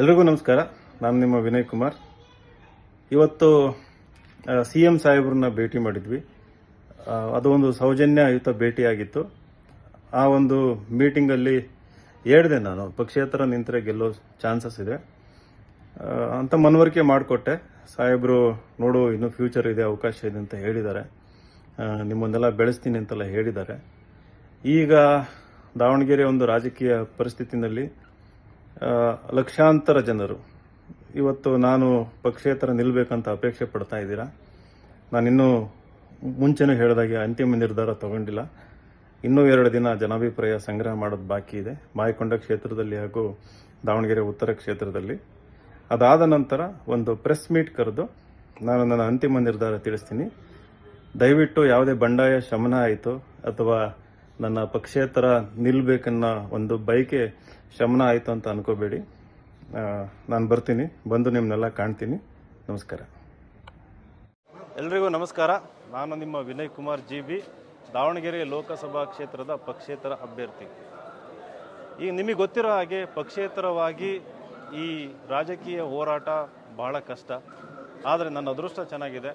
ಎಲ್ರಿಗೂ ನಮಸ್ಕಾರ. ನಾನು ನಿಮ್ಮ ವಿನಯ್ ಕುಮಾರ್. ಇವತ್ತು ಸಿ ಎಂ ಸಾಹೇಬ್ರನ್ನ ಭೇಟಿ ಮಾಡಿದ್ವಿ. ಅದು ಒಂದು ಸೌಜನ್ಯಯುತ ಭೇಟಿಯಾಗಿತ್ತು. ಆ ಒಂದು ಮೀಟಿಂಗಲ್ಲಿ ಹೇಳಿದೆ ನಾನು. ಪಕ್ಷೇತರ ನಿಂತರೆ ಗೆಲ್ಲೋ ಚಾನ್ಸಸ್ ಇದೆ. ಅಂತ ಮನವರಿಕೆ ಮಾಡಿಕೊಟ್ಟೆ. ಸಾಹೇಬರು ನೋಡು, ಇನ್ನೂ ಫ್ಯೂಚರ್ ಇದೆ, ಅವಕಾಶ ಇದೆ ಅಂತ ಹೇಳಿದ್ದಾರೆ. ನಿಮ್ಮನ್ನೆಲ್ಲ ಬೆಳೆಸ್ತೀನಿ ಅಂತೆಲ್ಲ ಹೇಳಿದ್ದಾರೆ. ಈಗ ದಾವಣಗೆರೆ ಒಂದು ರಾಜಕೀಯ ಪರಿಸ್ಥಿತಿನಲ್ಲಿ ಲಕ್ಷಾಂತರ ಜನರು. ಇವತ್ತು ನಾನು ಪಕ್ಷೇತರ ನಿಲ್ಲಬೇಕಂತ ಅಪೇಕ್ಷೆ ಪಡ್ತಾ ಇದ್ದೀರಾ? ನಾನಿನ್ನೂ ಮುಂಚೆನೂ ಹೇಳಿದಾಗೆ ಅಂತಿಮ ನಿರ್ಧಾರ ತಗೊಂಡಿಲ್ಲ. ಇನ್ನೂ ಎರಡು ದಿನ ಜನಾಭಿಪ್ರಾಯ ಸಂಗ್ರಹ ಮಾಡೋದು ಬಾಕಿ ಇದೆ. ಮಾಯಕೊಂಡ ಕ್ಷೇತ್ರದಲ್ಲಿ ಹಾಗೂ ದಾವಣಗೆರೆ ಉತ್ತರ ಕ್ಷೇತ್ರದಲ್ಲಿ. ಅದಾದ ನಂತರ ಒಂದು ಪ್ರೆಸ್ ಮೀಟ್ ಕರೆದು ನಾನು ನನ್ನ ಅಂತಿಮ ನಿರ್ಧಾರ ತಿಳಿಸ್ತೀನಿ. ದಯವಿಟ್ಟು ಯಾವುದೇ ಬಂಡಾಯ ಶಮನ ಆಯಿತು ಅಥವಾ ನನ್ನ ಪಕ್ಷೇತರ ನಿಲ್ಬೇಕನ್ನ ಒಂದು ಬೈಕೆ ಶಮನ ಆಯಿತು ಅಂತ ಅನ್ಕೋಬೇಡಿ. ನಾನು ಬರ್ತೀನಿ. ಬಂದು ನಿಮ್ಮನ್ನೆಲ್ಲ ಕಾಣ್ತೀನಿ. ನಮಸ್ಕಾರ. ಎಲ್ರಿಗೂ ನಮಸ್ಕಾರ. ನಾನು ನಿಮ್ಮ ವಿನಯ್ ಕುಮಾರ್ ಜಿ ಬಿ, ದಾವಣಗೆರೆ ಲೋಕಸಭಾ ಕ್ಷೇತ್ರದ ಪಕ್ಷೇತರ ಅಭ್ಯರ್ಥಿ. ಈಗ ನಿಮಗೆ ಗೊತ್ತಿರೋ ಹಾಗೆ ಪಕ್ಷೇತರವಾಗಿ ಈ ರಾಜಕೀಯ ಹೋರಾಟ ಬಹಳ ಕಷ್ಟ. ಆದರೆ ನನ್ನ ಅದೃಷ್ಟ ಚೆನ್ನಾಗಿದೆ.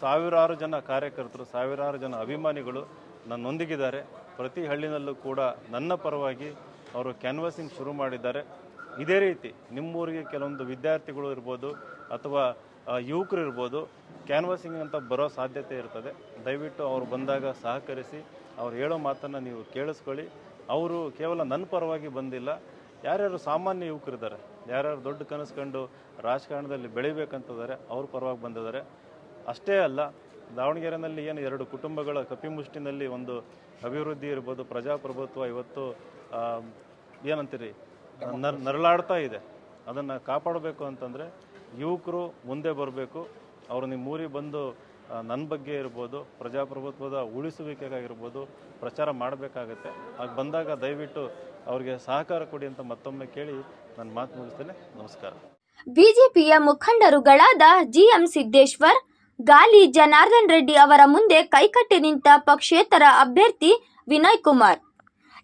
ಸಾವಿರಾರು ಜನ ಕಾರ್ಯಕರ್ತರು, ಸಾವಿರಾರು ಜನ ಅಭಿಮಾನಿಗಳು ನನ್ನೊಂದಿಗಿದ್ದಾರೆ. ಪ್ರತಿ ಹಳ್ಳಿನಲ್ಲೂ ಕೂಡ ನನ್ನ ಪರವಾಗಿ ಅವರು ಕ್ಯಾನ್ವಾಸಿಂಗ್ ಶುರು ಮಾಡಿದ್ದಾರೆ. ಇದೇ ರೀತಿ ನಿಮ್ಮೂರಿಗೆ ಕೆಲವೊಂದು ವಿದ್ಯಾರ್ಥಿಗಳು ಇರ್ಬೋದು ಅಥವಾ ಯುವಕರು ಇರ್ಬೋದು, ಕ್ಯಾನ್ವಾಸಿಂಗ್ ಅಂತ ಬರೋ ಸಾಧ್ಯತೆ ಇರ್ತದೆ. ದಯವಿಟ್ಟು ಅವರು ಬಂದಾಗ ಸಹಕರಿಸಿ, ಅವ್ರು ಹೇಳೋ ಮಾತನ್ನು ನೀವು ಕೇಳಿಸ್ಕೊಳ್ಳಿ. ಅವರು ಕೇವಲ ನನ್ನ ಪರವಾಗಿ ಬಂದಿಲ್ಲ. ಯಾರ್ಯಾರು ಸಾಮಾನ್ಯ ಯುವಕರಿದ್ದಾರೆ ಯಾರ್ಯಾರು ದೊಡ್ಡ ಕನಸು ಕಂಡು ರಾಜಕಾರಣದಲ್ಲಿ ಬೆಳಿಬೇಕಂತಿದ್ದಾರೆ, ಅವ್ರ ಪರವಾಗಿ ಬಂದಿದ್ದಾರೆ. ಅಷ್ಟೇ ಅಲ್ಲ ದಾವಣಗೆರೆನಲ್ಲಿ ಏನು ಎರಡು ಕುಟುಂಬಗಳ ಕಪಿಮುಷ್ಟಿನಲ್ಲಿ ಒಂದು ಅಭಿವೃದ್ಧಿ ಇರ್ಬೋದು, ಪ್ರಜಾಪ್ರಭುತ್ವ ಇವತ್ತು ಏನಂತೀರಿ, ನರ್, ನರಳಾಡ್ತಾ ಇದೆ. ಅದನ್ನು ಕಾಪಾಡಬೇಕು ಅಂತಂದರೆ ಯುವಕರು ಮುಂದೆ ಬರಬೇಕು. ಅವರು ನಿಮ್ಮ ಊರಿಗೆ ಬಂದು ನನ್ನ ಬಗ್ಗೆ ಇರ್ಬೋದು, ಪ್ರಜಾಪ್ರಭುತ್ವದ ಉಳಿಸುವಿಕೆಗಾಗಿರ್ಬೋದು, ಪ್ರಚಾರ ಮಾಡಬೇಕಾಗತ್ತೆ. ಆಗ ಬಂದಾಗ ದಯವಿಟ್ಟು ಅವರಿಗೆ ಸಹಕಾರ ಕೊಡಿ ಅಂತ ಮತ್ತೊಮ್ಮೆ ಕೇಳಿ ನನ್ನ ಮಾತು ಮುಗಿಸ್ತೇನೆ. ನಮಸ್ಕಾರ. ಬಿಜೆಪಿಯ ಮುಖಂಡರುಗಳಾದ ಜಿಎಂ ಸಿದ್ದೇಶ್ವರ್ ಗಾಲಿ ಜನಾರ್ದನ್ ರೆಡ್ಡಿ ಅವರ ಮುಂದೆ ಕೈಕಟ್ಟಿ ನಿಂತ ಪಕ್ಷೇತರ ಅಭ್ಯರ್ಥಿ ವಿನಯ್ ಕುಮಾರ್.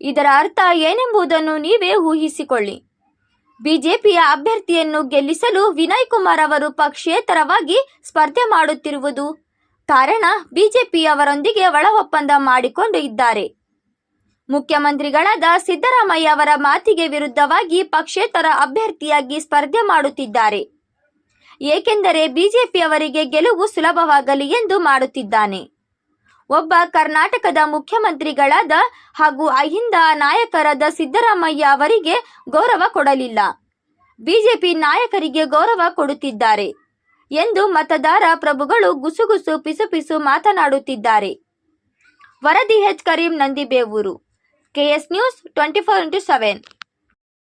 ಇದರ ಅರ್ಥ ಏನೆಂಬುದನ್ನು ನೀವೇ ಊಹಿಸಿಕೊಳ್ಳಿ. ಬಿಜೆಪಿಯ ಅಭ್ಯರ್ಥಿಯನ್ನು ಗೆಲ್ಲಿಸಲು ವಿನಯ್ ಕುಮಾರ್ ಅವರು ಪಕ್ಷೇತರವಾಗಿ ಸ್ಪರ್ಧೆ ಮಾಡುತ್ತಿರುವುದು ಕಾರಣ ಬಿಜೆಪಿಯವರೊಂದಿಗೆ ಒಳ ಒಪ್ಪಂದ ಮಾಡಿಕೊಂಡು ಇದ್ದಾರೆ. ಮುಖ್ಯಮಂತ್ರಿಗಳಾದ ಸಿದ್ದರಾಮಯ್ಯ ಅವರ ಮಾತಿಗೆ ವಿರುದ್ಧವಾಗಿ ಪಕ್ಷೇತರ ಅಭ್ಯರ್ಥಿಯಾಗಿ ಸ್ಪರ್ಧೆ ಮಾಡುತ್ತಿದ್ದಾರೆ. ಏಕೆಂದರೆ ಬಿಜೆಪಿಯವರಿಗೆ ಗೆಲುವು ಸುಲಭವಾಗಲಿ ಎಂದು ಮಾಡುತ್ತಿದ್ದಾನೆ. ಒಬ್ಬ ಕರ್ನಾಟಕದ ಮುಖ್ಯಮಂತ್ರಿಗಳಾದ ಹಾಗೂ ಅಹಿಂದ ನಾಯಕರಾದ ಸಿದ್ದರಾಮಯ್ಯ ಅವರಿಗೆ ಗೌರವ ಕೊಡಲಿಲ್ಲ. ಬಿಜೆಪಿ ನಾಯಕರಿಗೆ ಗೌರವ ಕೊಡುತ್ತಿದ್ದಾರೆ ಎಂದು ಮತದಾರ ಪ್ರಭುಗಳು ಗುಸುಗುಸು ಪಿಸುಪಿಸು ಮಾತನಾಡುತ್ತಿದ್ದಾರೆ. ವರದಿ H Karim, Nandibevur. KS news twenty four into seven.